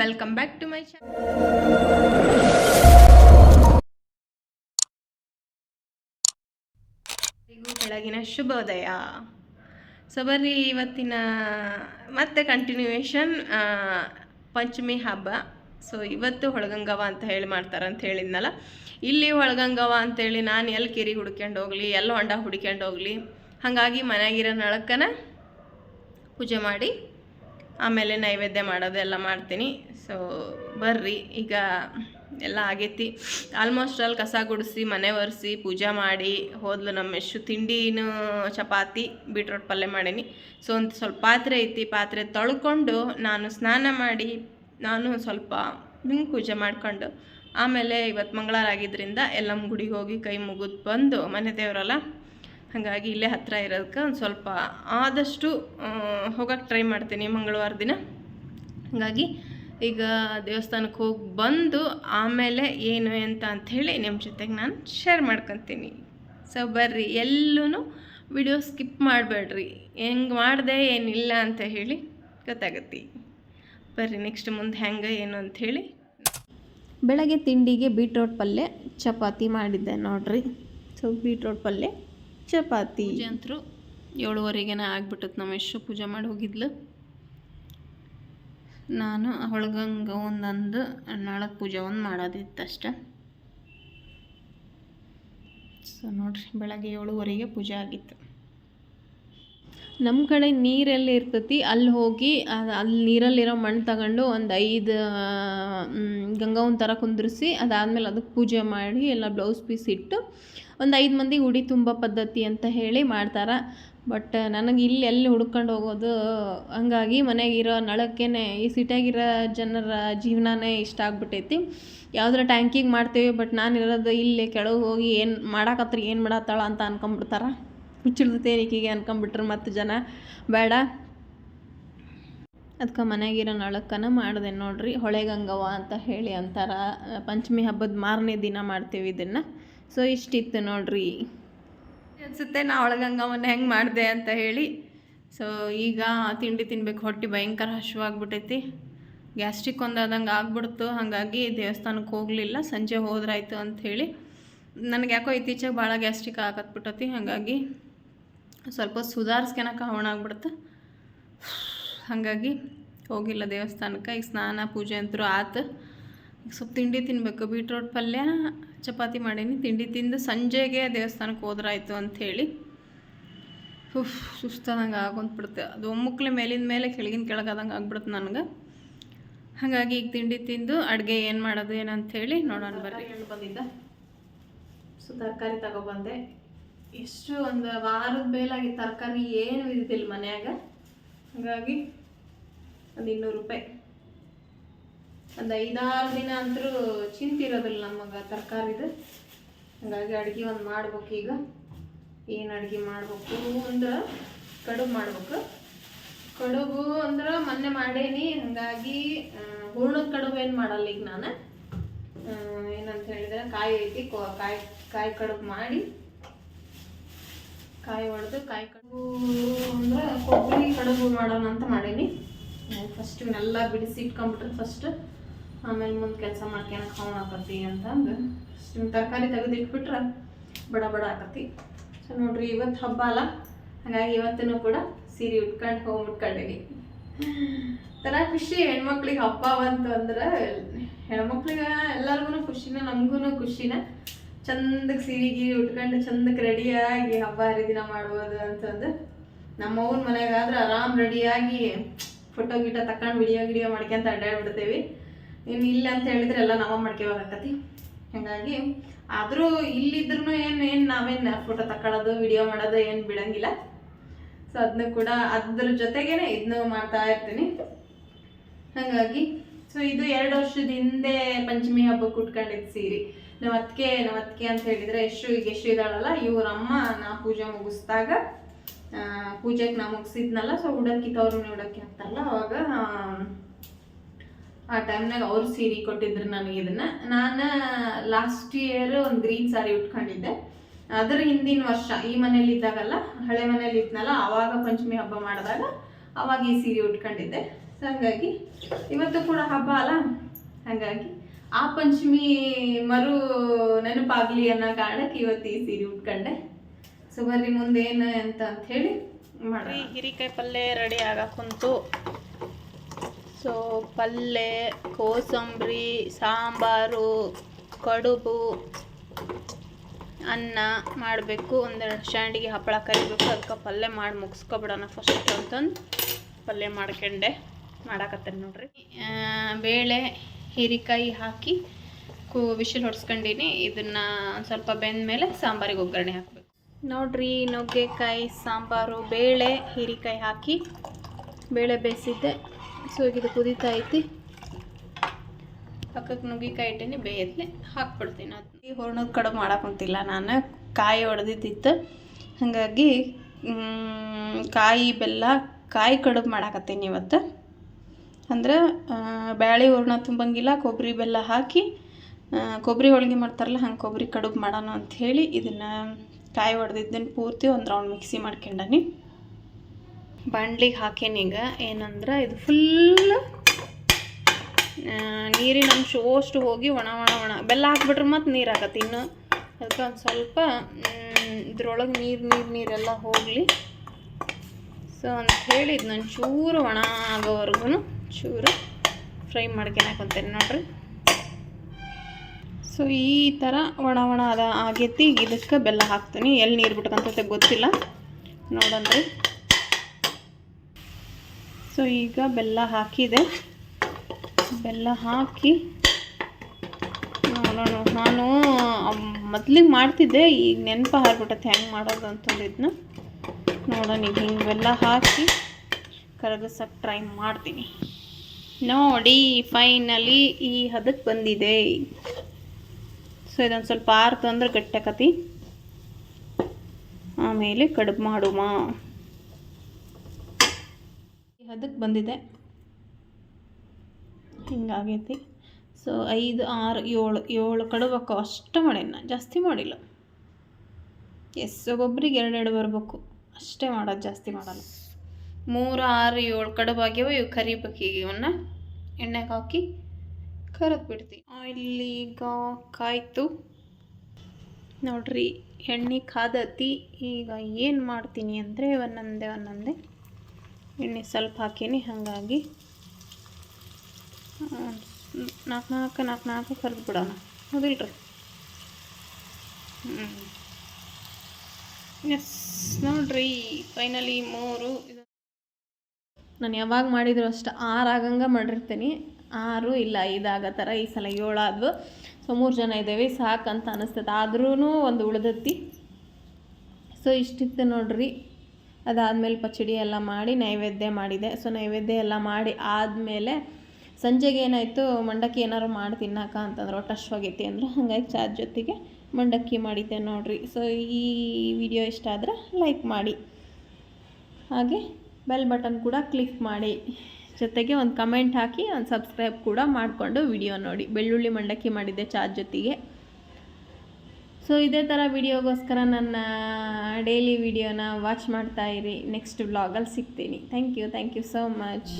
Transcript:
Welcome back to my channel ಬೆಳಗಿನ ಶುಭೋದಯ. So ಬರ್ರಿ ಇವತ್ತಿನ ಮತ್ತೆ ಕಂಟಿನ್ಯೂಯೇಷನ್ ಪಂಚಮಿ ಹಬ್ಬ. ಸೊ ಇವತ್ತು ಹೊಳಗಂಗವ ಅಂತ ಹೇಳಿ ಮಾಡ್ತಾರೆ ಅಂತ ಹೇಳಿದ್ನಲ್ಲ. ಇಲ್ಲಿ ಹೊಳಗಂಗವ ಅಂತೇಳಿ ನಾನು ಎಲ್ಲಿ ಕೆರೆ ಹುಡ್ಕೊಂಡು ಹೋಗ್ಲಿ ಎಲ್ಲಿ ಹೊಂಡ ಹುಡ್ಕೊಂಡು ಹೋಗ್ಲಿ, ಹಾಗಾಗಿ ಮನೆಯಾಗಿರೋ ನಳಕ್ಕನ ಪೂಜೆ ಮಾಡಿ ಆಮೇಲೆ ನೈವೇದ್ಯ ಮಾಡೋದೆಲ್ಲ ಮಾಡ್ತೀನಿ. ಸೊ ಬರ್ರಿ. ಈಗ ಎಲ್ಲ ಆಗೈತಿ. ಆಲ್ಮೋಸ್ಟ್ ಅಲ್ಲಿ ಕಸ ಗುಡಿಸಿ, ಮನೆ ಒರೆಸಿ, ಪೂಜೆ ಮಾಡಿ, ಹೋದ್ಲು ನಮ್ಮ ಎಷ್ಟು ತಿಂಡಿನೂ ಚಪಾತಿ, ಬೀಟ್ರೋಟ್ ಪಲ್ಯ ಮಾಡೀನಿ. ಸೊ ಒಂದು ಸ್ವಲ್ಪ ಪಾತ್ರೆ ಐತಿ, ಪಾತ್ರೆ ತೊಳ್ಕೊಂಡು ನಾನು ಸ್ನಾನ ಮಾಡಿ, ನಾನು ಸ್ವಲ್ಪ ಹಿಂಗೆ ಪೂಜೆ ಮಾಡ್ಕೊಂಡು, ಆಮೇಲೆ ಇವತ್ತು ಮಂಗಳವಾರ ಆಗಿದ್ದರಿಂದ ಎಲ್ಲಮ್ಮ ಗುಡಿಗೆ ಹೋಗಿ ಕೈ ಮುಗಿದು ಬಂದು ಮನೆ ದೇವರಲ್ಲ ಹಾಗಾಗಿ ಇಲ್ಲೇ ಹತ್ತಿರ ಇರೋದಕ್ಕೆ ಒಂದು ಸ್ವಲ್ಪ ಆದಷ್ಟು ಹೋಗೋಕ್ಕೆ ಟ್ರೈ ಮಾಡ್ತೀನಿ ಮಂಗಳವಾರ ದಿನ. ಹಾಗಾಗಿ ಈಗ ದೇವಸ್ಥಾನಕ್ಕೆ ಹೋಗಿ ಬಂದು ಆಮೇಲೆ ಏನು ಎಂತ ಅಂಥೇಳಿ ನಿಮ್ಮ ಜೊತೆಗೆ ನಾನು ಶೇರ್ ಮಾಡ್ಕೊತೀನಿ. ಸೊ ಬರ್ರಿ ಎಲ್ಲೂ ವಿಡಿಯೋ ಸ್ಕಿಪ್ ಮಾಡಬೇಡ್ರಿ. ಹೆಂಗೆ ಮಾಡಿದೆ, ಏನಿಲ್ಲ ಅಂತ ಹೇಳಿ ಗೊತ್ತಾಗತ್ತೆ. ಬರ್ರಿ ನೆಕ್ಸ್ಟ್ ಮುಂದೆ ಹೆಂಗೆ, ಏನು ಅಂಥೇಳಿ ಬೆಳಗ್ಗೆ ತಿಂಡಿಗೆ ಬೀಟ್ರೋಟ್ ಪಲ್ಯ, ಚಪಾತಿ ಮಾಡಿದ್ದೆ ನೋಡ್ರಿ. ಸೊ ಬೀಟ್ರೋಟ್ ಪಲ್ಯ. ಚಪಾತಿ. ಪೂಜೆ ಅಂತರೂ ಏಳುವರೆಗೆನೇ ಆಗ್ಬಿಟ್ಟತ್ ನಮ್ಮ ಎಷ್ಟು ಪೂಜೆ ಮಾಡಿ ಹೋಗಿದ್ಲು. ನಾನು ಹೊಳಗಂಗ ಒಂದೊಂದು ನಾಳಕ್ಕೆ ಪೂಜೆ ಒಂದು ಮಾಡೋದಿತ್ತು ಅಷ್ಟೆ ಸೊ ನೋಡ್ರಿ ಬೆಳಗ್ಗೆ ಏಳುವರೆಗೆ ಪೂಜೆ ಆಗಿತ್ತು. ನಮ್ಮ ಕಡೆ ನೀರೆಲ್ಲಿ ಇರ್ತತಿ ಅಲ್ಲಿ ಹೋಗಿ ಅಲ್ಲಿ ನೀರಲ್ಲಿರೋ ಮಣ್ಣು ತಗೊಂಡು ಒಂದು ಐದು ಗಂಗಾವನ್ ಥರ ಕುಂದ್ರಿಸಿ ಅದಾದಮೇಲೆ ಅದಕ್ಕೆ ಪೂಜೆ ಮಾಡಿ ಎಲ್ಲ ಬ್ಲೌಸ್ ಪೀಸ್ ಇಟ್ಟು ಒಂದು ಐದು ಮಂದಿ ಉಡಿ ತುಂಬ ಪದ್ಧತಿ ಅಂತ ಹೇಳಿ ಮಾಡ್ತಾರೆ. ಬಟ್ ನನಗೆ ಇಲ್ಲಿ ಎಲ್ಲಿ ಹುಡ್ಕೊಂಡು ಹೋಗೋದು, ಹಂಗಾಗಿ ಮನೆಗಿರೋ ನಳಕ್ಕೇ ಈ ಸಿಟಿಯಾಗಿರೋ ಜನರ ಜೀವನನೇ ಇಷ್ಟ ಆಗ್ಬಿಟ್ಟೈತಿ ಯಾವ್ದಾರ ಟ್ಯಾಂಕಿಗೆ ಮಾಡ್ತೀವಿ, ಬಟ್ ನಾನು ಇರೋದು ಇಲ್ಲಿ ಕೆಳಗೆ ಹೋಗಿ ಏನು ಮಾಡಾಕತ್ರಿ, ಏನು ಮಾಡತ್ತಾಳ ಅಂತ ಅನ್ಕೊಂಬಿಡ್ತಾರೆ. ತೇರಿಕೆಗೆ ಅನ್ಕೊಂಬಿಟ್ರೆ ಮತ್ತು ಜನ. ಬೇಡ. ಅದಕ್ಕೆ ಮನೆಗಿರೋ ನಳಕ್ಕನ ಮಾಡಿದೆ ನೋಡಿರಿ ಹೊಳೆಗಂಗವ್ವ ಅಂತ ಹೇಳಿ ಅಂತಾರೆ. ಪಂಚಮಿ ಹಬ್ಬದ ಮಾರನೇ ದಿನ ಮಾಡ್ತೀವಿ ಇದನ್ನು. ಸೊ ಇಷ್ಟಿತ್ತು ನೋಡ್ರಿ. ಅನಿಸುತ್ತೆ ನಾ ಒಳಗಂಗಮ್ಮನ ಹೆಂಗೆ ಮಾಡಿದೆ ಅಂತ ಹೇಳಿ. ಸೊ ಈಗ ತಿಂಡಿ ತಿನ್ಬೇಕು, ಹೊಟ್ಟೆ ಭಯಂಕರ ಹಶುವಾಗ್ಬಿಟ್ಟೈತಿ ಗ್ಯಾಸ್ಟ್ರಿಕ್ ಒಂದಾದಂಗೆ ಆಗ್ಬಿಡ್ತು, ಹಾಗಾಗಿ ದೇವಸ್ಥಾನಕ್ಕೆ ಹೋಗಲಿಲ್ಲ, ಸಂಜೆ ಹೋದ್ರಾಯ್ತು ಅಂತ ಹೇಳಿ. ನನಗೆ ಯಾಕೋ ಇತ್ತೀಚೆಗೆ ಭಾಳ ಗ್ಯಾಸ್ಟ್ರಿಕ್ ಆಗತ್ಬಿಟ್ಟತಿ ಹಾಗಾಗಿ ಸ್ವಲ್ಪ ಸುಧಾರಿಸ್ಕೊಳಕ್ಕೆ ಹವಣ ಆಗ್ಬಿಡ್ತು. ಹಾಗಾಗಿ ಹೋಗಿಲ್ಲ ದೇವಸ್ಥಾನಕ್ಕೆ, ಈಗ ಸ್ನಾನ, ಪೂಜೆ ಅಂತೂ ಆತು. ಸ್ವಲ್ಪ ತಿಂಡಿ ತಿನ್ನಬೇಕು ಬೀಟ್ರೋಟ್ ಪಲ್ಯ ಚಪಾತಿ ಮಾಡೀನಿ. ತಿಂಡಿ ತಿಂದು ಸಂಜೆಗೆ ದೇವಸ್ಥಾನಕ್ಕೆ ಹೋದ್ರಾಯ್ತು ಅಂಥೇಳಿ ಉಫ್ ಸುಸ್ತಾದಂಗೆ ಆಗೊಂದ್ಬಿಡುತ್ತೆ ಅದು ಒಮ್ಮುಕ್ಲೆ ಮೇಲಿನ ಮೇಲೆ ಕೆಳಗಿನ ಕೆಳಗಾದಂಗೆ ಆಗ್ಬಿಡುತ್ತೆ ನನಗೆ. ಹಾಗಾಗಿ ಈಗ ತಿಂಡಿ ತಿಂದು ಅಡುಗೆ ಏನು ಮಾಡೋದು ಏನಂಥೇಳಿ ನೋಡೋಣ ಬರ್ರಿ. ಬಂದಿದ್ದ? ಸೊ ತರಕಾರಿ ತಗೊಬಂದೆ. ಎಷ್ಟು ಒಂದು ವಾರದ ಮೇಲಾಗಿ ತರಕಾರಿ ಏನು ಇದ್ದಿಲ್ಲ ಮನೆಯಾಗ. ಹಾಗಾಗಿ ಒಂದು ಇನ್ನೂರು ರೂಪಾಯಿ. ಒಂದು ಐದಾರು ದಿನ ಅಂತರೂ ಚಿಂತಿರೋದಿಲ್ಲ ನಮಗೆ ತರಕಾರಿದು. ಹಾಗಾಗಿ ಅಡುಗೆ ಒಂದು ಮಾಡ್ಬೇಕು ಈಗ. ಏನು ಅಡುಗೆ ಮಾಡ್ಬೇಕು ಅಂದ್ರೆ ಕಡುಬು ಮಾಡ್ಬೇಕು. ಕಡುಬು ಅಂದ್ರೆ ಮೊನ್ನೆ ಮಾಡೇನಿ, ಹಾಗಾಗಿ ಹೂರ್ಣದ ಕಡುಬು ಏನು ಮಾಡಲ್ಲ ಈಗ ನಾನು. ಏನಂತ ಹೇಳಿದ್ರೆ ಕಾಯಿ ಐತಿ ಕಾಯಿ ಕಾಯಿ ಕಡುಬು ಮಾಡಿ. ಕಾಯಿ ಹೊಡೆದು ಕಾಯಿ ಕಡುಬು ಅಂದ್ರೆ ಕೊಬ್ಬರಿ ಕಡುಬು ಮಾಡೋಣ ಅಂತ ಮಾಡೇನಿ ಫಸ್ಟ್ ಇವನ್ನೆಲ್ಲ ಬಿಡಿಸಿ ಇಟ್ಕೊಂಬಿಟ್ರೆ ಫಸ್ಟ್ ಆಮೇಲೆ ಮುಂದೆ ಕೆಲಸ ಮಾಡ್ಕೊಳಕ್ಕೆ ಹವಣ ಆಕತಿ ಅಂತಂದು ನಿಮ್ಮ ತರಕಾರಿ ತೆಗೆದು ಇಟ್ಬಿಟ್ರೆ ಬಡ ಬಡ ಆಕತಿ. ಸೊ ನೋಡ್ರಿ ಇವತ್ತು ಹಬ್ಬ ಅಲ್ಲ, ಹಾಗಾಗಿ ಇವತ್ತೂ ಕೂಡ ಸೀರೆ ಉಟ್ಕೊಂಡು ಹೋಗಿ ಉಟ್ಕೊಂಡೀನಿ. ಥರ ಖುಷಿ ಹೆಣ್ಮಕ್ಳಿಗೆ ಹಬ್ಬ ಬಂತು ಅಂದ್ರೆ ಹೆಣ್ಮಕ್ಳಿಗೆ ಎಲ್ಲರಿಗೂ ಖುಷಿನ ನಮಗೂ ಖುಷಿನ. ಚಂದಕ್ಕೆ ಸೀರೆ ಗೀರಿ ಉಟ್ಕೊಂಡು ಚಂದಕ್ಕೆ ರೆಡಿಯಾಗಿ ಹಬ್ಬ ಹರಿದಿನ ಮಾಡ್ಬೋದು ಅಂತಂದು ನಮ್ಮ ಅವ್ನ ಮನೆಗಾದ್ರೆ ಆರಾಮ್ ರೆಡಿಯಾಗಿ ಫೋಟೋ ಗೀಟ ತಕೊಂಡು ವಿಡಿಯೋ ಗಿಡಿಯೋ ಮಾಡ್ಕೊಂತ ಅಡ್ಡಾಡ್ಬಿಡ್ತೇವಿ ಇನ್ನು ಇಲ್ಲ ಅಂತ ಹೇಳಿದ್ರೆ ಎಲ್ಲ ನಾವ ಮಾಡ್ಕೋಬೇಕಾಕತಿ ಹಾಗಾಗಿ ಆದರೂ ಇಲ್ಲಿದ್ರು ಏನು ಏನು ನಾವೇನು ಫೋಟೋ ತಕೊಳ್ಳೋದು ವಿಡಿಯೋ ಮಾಡೋದು ಏನು ಬಿಡಂಗಿಲ್ಲ. ಸೊ ಅದನ್ನು ಕೂಡ ಅದ್ರ ಜೊತೆಗೇನೆ ಇದನ್ನು ಮಾಡ್ತಾ ಇರ್ತೀನಿ. ಹಾಗಾಗಿ ಸೊ ಇದು ಎರಡು ವರ್ಷದ ಹಿಂದೆ ಪಂಚಮಿ ಹಬ್ಬಕ್ಕೆ ಉಟ್ಕೊಂಡಿದ್ದು ಸೀರೆ. ನಮ್ಮ ಅತ್ತಿಗೆ ನಮ್ಮ ಅತ್ತಿಗೆ ಅಂತ ಹೇಳಿದ್ರೆ ಎಷ್ಟು ಈಗ ಎಷ್ಟು ಇದ್ದಾಳಲ್ಲ, ಇವ್ರ ಅಮ್ಮ ನಾ ಪೂಜೆ ಮುಗಿಸ್ದಾಗ ಪೂಜೆಗೆ ನಾ ಮುಗಿಸಿದ್ನಲ್ಲ ಸೊ ಉಡಕ್ಕಿ ತವ್ರನ್ನ ಉಡಕ್ಕಿ ಅಂತಾರಲ್ಲ, ಅವಾಗ ಆ, ಟೈಮ್ನಾಗ ಅವ್ರು ಸೀರೆ ಕೊಟ್ಟಿದ್ರು ನನಗೆ ಇದನ್ನ. ನಾನು ಲಾಸ್ಟ್ ಇಯರ್ ಒಂದು ಗ್ರೀನ್ ಸಾರಿ ಉಟ್ಕೊಂಡಿದ್ದೆ. ಅದರ ಹಿಂದಿನ ವರ್ಷ ಈ ಮನೇಲಿ ಇದ್ದಾಗಲ್ಲ ಹಳೆ ಮನೇಲಿ ಇದ್ನಲ್ಲ ಆವಾಗ ಪಂಚಮಿ ಹಬ್ಬ ಮಾಡಿದಾಗ ಅವಾಗ ಈ ಸೀರೆ ಉಟ್ಕೊಂಡಿದ್ದೆ. ಹಾಗಾಗಿ ಇವತ್ತು ಕೂಡ ಹಬ್ಬ ಅಲ್ಲ? ಹಾಗಾಗಿ ಆ ಪಂಚಮಿ ಮರು ನೆನಪಾಗ್ಲಿ ಅನ್ನೋ ಕಾರಣಕ್ಕೆ ಇವತ್ತು ಈ ಸೀರೆ ಉಟ್ಕೊಂಡೆ. ಸೊ ಬರ್ರಿ ಏನು ಅಂತ ಅಂತ ಹೇಳಿ ಮಾಡಿ ಹಿರಿಕಾಯಿ ಪಲ್ಯ ರೆಡಿ ಆಗಕ್ಕುಂತು ಸೊ ಪಲ್ಯ ಕೋಸಂಬರಿ, ಸಾಂಬಾರು, ಕಡುಬು, ಅನ್ನ ಮಾಡಬೇಕು. ಒಂದೆರಡು ಶಾಂಡಿಗೆ ಹಪ್ಪಳ ಕರಿಬೇಕು. ಅದಕ್ಕೆ ಪಲ್ಯ ಮಾಡಿ ಮುಗಿಸ್ಕೊಬಿಡೋಣ ಫಸ್ಟ್ ಅಂತಂದು. ಪಲ್ಯ ಮಾಡ್ಕೊಂಡೆ. ಮಾಡಾಕತ್ತೇನೆ ನೋಡ್ರಿ. ಬೇಳೆ, ಹೀರಿಕಾಯಿ ಹಾಕಿ ಕೂ ವಿಶಿಲ್ ಹೊಡ್ಸ್ಕೊಂಡಿನಿ. ಇದನ್ನು ಒಂದು ಸ್ವಲ್ಪ ಬೆಂದ ಮೇಲೆ ಸಾಂಬಾರಿಗೆ ಒಗ್ಗರಣೆ ಹಾಕಬೇಕು. ನೋಡ್ರಿ, ನುಗ್ಗೆಕಾಯಿ, ಸಾಂಬಾರು, ಬೇಳೆ, ಹೀರಿಕಾಯಿ ಹಾಕಿ ಬೇಳೆ ಬೇಯಿಸಿದ್ದೆ. ಸೊ ಈಗ ಇದು ಕುದೀತಾ ಐತಿ. ಪಕ್ಕಕ್ಕೆ ನುಗ್ಗಿಕಾಯಿ ಇಟ್ಟೇನೆ ಬೇಯದ್ಲೆ ಹಾಕ್ಬಿಡ್ತೀನಿ. ಅದು ಈ ಹೂರ್ಣದ ಕಡುಬು ಮಾಡಕ್ಕಂತಿಲ್ಲ ನಾನು. ಕಾಯಿ ಹೊಡೆದಿದ್ದಿತ್ತು ಹಾಗಾಗಿ ಕಾಯಿ ಬೆಲ್ಲ ಕಾಯಿ ಕಡುಬು ಮಾಡಾಕತ್ತೀನಿ ಇವತ್ತು. ಅಂದ್ರೆ ಬ್ಯಾಳಿ ಹೂರ್ಣ ತುಂಬಂಗಿಲ್ಲ ಕೊಬ್ಬರಿ ಬೆಲ್ಲ ಹಾಕಿ ಕೊಬ್ಬರಿ ಹೋಳಿಗೆ ಮಾಡ್ತಾರಲ್ಲ ಹಂಗೆ ಕೊಬ್ಬರಿ ಕಡುಬು ಮಾಡೋಣ ಅಂಥೇಳಿ ಇದನ್ನು ಕಾಯಿ ಹೊಡೆದಿದ್ದನ್ನು ಪೂರ್ತಿ ಒಂದು ರೌಂಡ್ ಮಿಕ್ಸಿ ಮಾಡ್ಕೊಂಡನಿ. ಬಾಣ್ಲಿಗೆ ಈಗ? ಏನಂದ್ರೆ ಇದು ಫುಲ್ ನೀರಿನ ಅಂಶ ಅಷ್ಟು ಹೋಗಿ ಒಣ ಒಣ ಒಣ. ಬೆಲ್ಲ ಹಾಕ್ಬಿಟ್ರೆ ಮತ್ತು ನೀರು ಹಾಕತ್ತೆ ಇನ್ನು. ಅದಕ್ಕೆ ಒಂದು ಸ್ವಲ್ಪ ಇದ್ರೊಳಗೆ ನೀರು ನೀರು ನೀರೆಲ್ಲ ಹೋಗಲಿ. ಸೊ ಅಂತ ಅಂಥೇಳಿ ನಾನು ಚೂರು ಒಣ ಆಗೋವರೆಗೂ ಚೂರು ಫ್ರೈ ಮಾಡ್ಕೊಳಕಂತೇನೆ ನೋಡ್ರಿ. ಸೊ ಈ ಥರ ಒಣ ಒಣ ಅದ ಆಗೈತಿ. ಇದಕ್ಕೆ ಬೆಲ್ಲ ಹಾಕ್ತೀನಿ. ಎಲ್ಲಿ ನೀರು ಬಿಟ್ಕೊಂತೈತೆ ಗೊತ್ತಿಲ್ಲ. ನೋಡನ್ರಿ. ಸೊ ಈಗ ಬೆಲ್ಲ ಹಾಕಿದೆ. ಬೆಲ್ಲ ಹಾಕಿ ನೋಡೋಣ ನಾನು ಮೊದ್ಲಿಗೆ ಮಾಡ್ತಿದ್ದೆ, ಈಗ ನೆನಪು ಹಾರ್ಬಿಟ್ಟೈತೆ ಹೆಂಗೆ ಮಾಡೋದು ಅಂತಂದಿದ್ನ ನೋಡೋಣ, ಈಗ ಹಿಂಗೆ ಬೆಲ್ಲ ಹಾಕಿ ಕರಗಿಸಕ್ಕೆ ಟ್ರೈ ಮಾಡ್ತೀನಿ. ನೋಡಿ, ಫೈನಲಿ ಈ ಹದಕ್ಕೆ ಬಂದಿದೆ. ಸೊ ಇದೊಂದು ಸ್ವಲ್ಪ ಆರ್ತು ಅಂದ್ರೆ ಗಟ್ಟಕತಿ ಆಮೇಲೆ ಕಡುಬು ಮಾಡುಮ ಈ ಹದಕ್ಕೆ ಬಂದಿದೆ. ಹಿಂಗಾಗೈತಿ. ಸೊ, ಐದು, ಆರು, ಏಳು ಏಳು ಕಡಬೇಕು ಅಷ್ಟು ಮಾಡೇನಿ ಜಾಸ್ತಿ ಮಾಡಿಲ್ಲ. ಎಸ್ ಒಬ್ಬೊಬ್ರಿಗೆ ಎರಡೆರಡು ಬರಬೇಕು. ಅಷ್ಟೇ ಮಾಡೋದು ಜಾಸ್ತಿ ಮಾಡಲ್ಲ. ಮೂರು, ಆರು, ಏಳು ಕಡುಬು ಆಗ್ಯಾವ ಇವು ಕರಿಬೇಕು ಈಗ ಇವನ್ನ. ಎಣ್ಣೆಗೆ ಹಾಕಿ ಕರೆದು ಬಿಡ್ತೀವಿ ಆಯಿಲ್ ಕಾಯ್ತು. ನೋಡ್ರಿ, ಎಣ್ಣೆ ಕಾದತಿ. ಈಗ ಏನು ಮಾಡ್ತೀನಿ ಅಂದರೆ, ಒಂದೊಂದೇ ಒಂದೊಂದೇ. ಎಣ್ಣೆ ಸ್ವಲ್ಪ ಹಾಕೀನಿ, ಹಾಗಾಗಿ ನಾಲ್ಕು ನಾಲ್ಕು ನಾಲ್ಕು ನಾಲ್ಕು ಕರೆದು ಬಿಡೋಣ. ಹೌದಿಲ್ರಿ ಹ್ಞೂ ಎಸ್ ನೋಡ್ರಿ ಫೈನಲಿ ಮೂರು ನಾನು ಯಾವಾಗ ಮಾಡಿದ್ರು ಅಷ್ಟು ಆರು ಆಗಂಗೆ ಮಾಡಿರ್ತೀನಿ. ಆರು ಇಲ್ಲ, ಐದು ಆಗೋ ಥರ ಈ ಸಲ ಏಳಾದ್ವು ಸೊ ಮೂರು ಜನ ಇದ್ದೇವೆ ಸಾಕಂತ ಅನ್ನಿಸ್ತದೆ ಆದ್ರೂ ಒಂದು ಉಳಿದತ್ತಿ ಸೊ ಇಷ್ಟಿತ್ತು ನೋಡ್ರಿ. ಅದಾದಮೇಲೆ ಪಚಡಿ ಎಲ್ಲ ಮಾಡಿ ನೈವೇದ್ಯ ಮಾಡಿದೆ. ಸೊ ನೈವೇದ್ಯ ಎಲ್ಲ ಮಾಡಿ ಆದಮೇಲೆ ಸಂಜೆಗೆ ಏನಾಯಿತು, ಮಂಡಕ್ಕಿ ಏನಾದ್ರು ಮಾಡಿ ತಿನ್ನಾಕ ಅಂತಂದ್ರೆ ಒಟ್ಟು ಅಶ್ವಾಗೈತಿ ಅಂದ್ರೆ. ಹಾಗಾಗಿ ಚಾ ಜೊತೆಗೆ ಮಂಡಕ್ಕಿ ಮಾಡಿದ್ದೆ ನೋಡಿರಿ. ಸೊ ಈ ವಿಡಿಯೋ ಇಷ್ಟ ಆದರೆ ಲೈಕ್ ಮಾಡಿ. ಹಾಗೆ ಬೆಲ್ ಬಟನ್ ಕೂಡ ಕ್ಲಿಕ್ ಮಾಡಿ. ಜೊತೆಗೆ ಒಂದು ಕಮೆಂಟ್ ಹಾಕಿ, ಒಂದು ಸಬ್ಸ್ಕ್ರೈಬ್ ಕೂಡ ಮಾಡಿಕೊಂಡು ವಿಡಿಯೋ ನೋಡಿ. ಬೆಳ್ಳುಳ್ಳಿ ಮಂಡಕ್ಕಿ ಮಾಡಿದ್ದೆ ಚಾ ಜೊತೆಗೆ. ಸೊ ಇದೇ ಥರ ವಿಡಿಯೋಗೋಸ್ಕರ ನನ್ನ ಡೈಲಿ ವಿಡಿಯೋನ ವಾಚ್ ಮಾಡ್ತಾ ಇರಿ. ನೆಕ್ಸ್ಟ್ ವ್ಲಾಗಲ್ಲಿ ಸಿಗ್ತೀನಿ. Thank you thank you so much